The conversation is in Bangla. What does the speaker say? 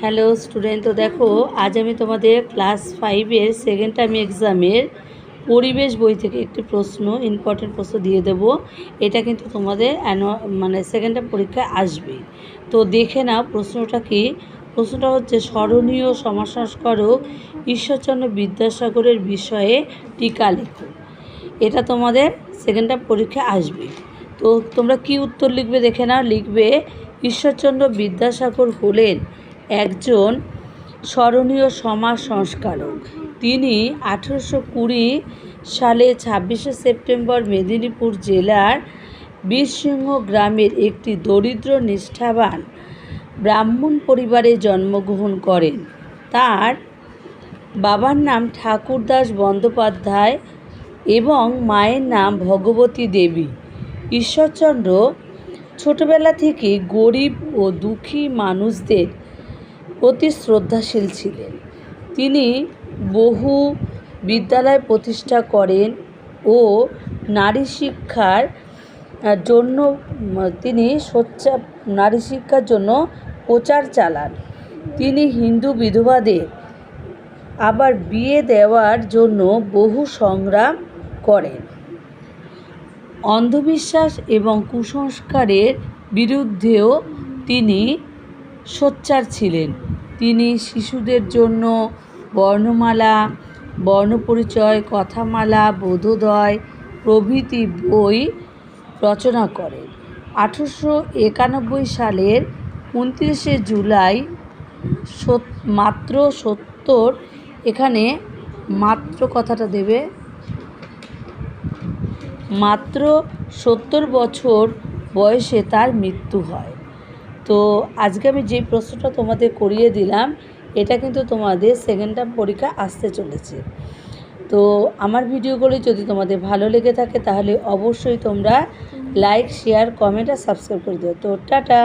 হ্যালো স্টুডেন্ট, তো দেখো, আজ আমি তোমাদের ক্লাস ফাইভের সেকেন্ড টাইম এক্সামের পরিবেশ বই থেকে একটি প্রশ্ন ইম্পর্টেন্ট প্রশ্ন দিয়ে দেব। এটা কিন্তু তোমাদের অ্যানুয়াল মানে সেকেন্ড টাইম পরীক্ষায় আসবে। তো দেখে নাও প্রশ্নটা কি। প্রশ্নটা হচ্ছে, স্মরণীয় সমাজ সংস্কারক ঈশ্বরচন্দ্র বিদ্যাসাগরের বিষয়ে টিকা লেখো। এটা তোমাদের সেকেন্ড টাইম পরীক্ষায় আসবে। তো তোমরা কি উত্তর লিখবে দেখে নাও। লিখবে, ঈশ্বরচন্দ্র বিদ্যাসাগর হলেন একজন স্মরণীয় সমাজ সংস্কারক। তিনি আঠেরোশো কুড়ি সালে ছাব্বিশে সেপ্টেম্বর মেদিনীপুর জেলার বীরসিংহ গ্রামের একটি দরিদ্র নিষ্ঠাবান ব্রাহ্মণ পরিবারে জন্মগ্রহণ করেন। তার বাবার নাম ঠাকুরদাস বন্দ্যোপাধ্যায় এবং মায়ের নাম ভগবতী দেবী। ঈশ্বরচন্দ্র ছোটবেলা থেকে গরিব ও দুঃখী মানুষদের প্রতি শ্রদ্ধাশীল ছিলেন। তিনি বহু বিদ্যালয় প্রতিষ্ঠা করেন ও নারী শিক্ষার জন্য তিনি সোচ্চা, নারী শিক্ষার জন্য প্রচার চালান। তিনি হিন্দু বিধবাদের আবার বিয়ে দেওয়ার জন্য বহু সংগ্রাম করেন। অন্ধবিশ্বাস এবং কুসংস্কারের বিরুদ্ধেও তিনি সোচ্চার ছিলেন। তিনি শিশুদের জন্য বর্ণমালা, বর্ণপরিচয়, কথামালা, বোধোদয় প্রভৃতি বই রচনা করেন। আঠেরোশো একানব্বই সালের উনত্রিশে জুলাই মাত্র সত্তর, এখানে মাত্র কথাটা দেবে। মাত্র সত্তর বছর বয়সে তার মৃত্যু হয়। তো আজকে আমি যে প্রশ্নটা তোমাদের করিয়ে দিলাম, এটা কিন্তু তোমাদের সেকেন্ড টার্ম পরীক্ষা আসতে চলেছে। তো আমার ভিডিওগুলি যদি তোমাদের ভালো লেগে থাকে, তাহলে অবশ্যই তোমরা লাইক শেয়ার কমেন্ট আর সাবস্ক্রাইব করে দিও। তো টাটা!